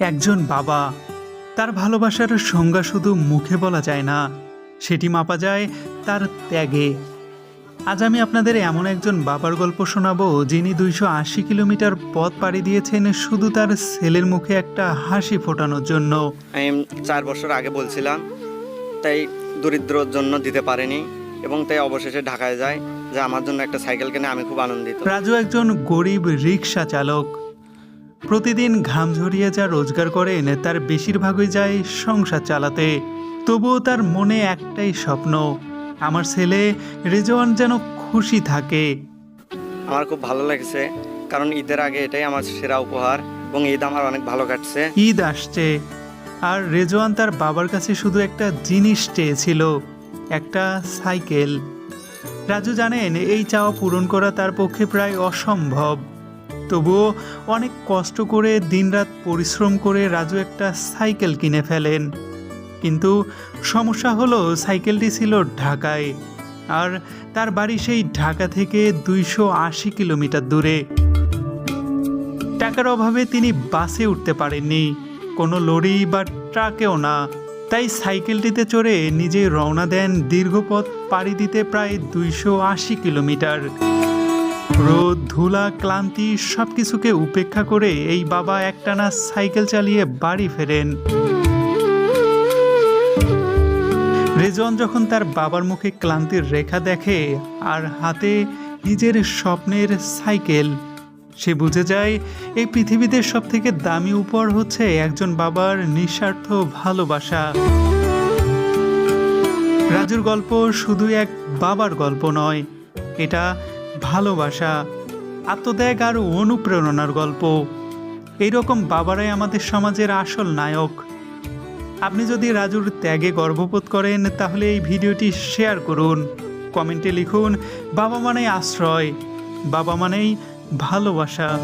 একজন বাবা তার ভালোবাসার সংজ্ঞা শুধু মুখে বলা যায় না সেটি মাপা যায় তার ত্যাগে। আজ আমি আপনাদের এমন একজন বাবার গল্প শোনাবো যিনি দুইশো আশি কিলোমিটার পথ পাড়ি দিয়েছেন শুধু তার ছেলের মুখে একটা হাসি ফোটানোর জন্য। আমি চার বছর আগে বলছিলাম তাই দরিদ্রর জন্য দিতে পারেনি এবং তাই অবশেষে ঢাকায় যায় যে আমার জন্য একটা সাইকেল কিনে আমি খুব আনন্দিত। রাজু একজন গরিব রিক্সা চালক। প্রতিদিন ঘাম ঝরিয়ে যা রোজগার করেন তার বেশিরভাগই যায় সংসার চালাতে। তবুও তার মনে একটাই স্বপ্ন আমার ছেলে রেজওয়ান যেন খুশি থাকে। আমার খুব ভালো লাগছে কারণ ঈদের আগে এটাই আমার সেরা উপহার এবং ঈদ আমার অনেক ভালো কাটছে। ঈদ আসছে আর রেজওয়ান তার বাবার কাছে শুধু একটা জিনিস চেয়েছিল একটা সাইকেল। রাজু জানেন এই চাওয়া পূরণ করা তার পক্ষে প্রায় অসম্ভব। তবুও অনেক কষ্ট করে দিনরাত পরিশ্রম করে রাজু একটা সাইকেল কিনে ফেলেন। কিন্তু সমস্যা হলো সাইকেলটি ছিল ঢাকায়, আর তার বাড়ি সেই ঢাকা থেকে দুইশো আশি কিলোমিটার দূরে। টাকার অভাবে তিনি বাসে উঠতে পারেননি, কোনো লরি বা ট্রাকেও না। তাই সাইকেলটিতে চড়ে নিজে রওনা দেন দীর্ঘপথ পাড়ি দিতে প্রায় দুইশো আশি কিলোমিটার। রোদ, ধুলা, ক্লান্তি সব কিছুকে উপেক্ষা করে এই বাবা একটানা সাইকেল চালিয়ে বাড়ি ফেরেন। রেজন যখন তার বাবার মুখে ক্লান্তির রেখা দেখে আর হাতে নিজের স্বপ্নের সাইকেল, সে বুঝে যায় এই পৃথিবীতে সব থেকে দামি উপহার হচ্ছে একজন বাবার নিঃস্বার্থ ভালোবাসা। রাজুর গল্প শুধু এক বাবার গল্প নয়, এটা ভালোবাসা, আত্মত্যাগ আর অনুপ্রেরণার গল্প। এইরকম বাবারাই আমাদের সমাজের আসল নায়ক। আপনি যদি রাজুর ত্যাগে গর্ববোধ করেন, তাহলে এই ভিডিওটি শেয়ার করুন। কমেন্টে লিখুন, বাবা মানেই আশ্রয়, বাবা মানেই ভালোবাসা।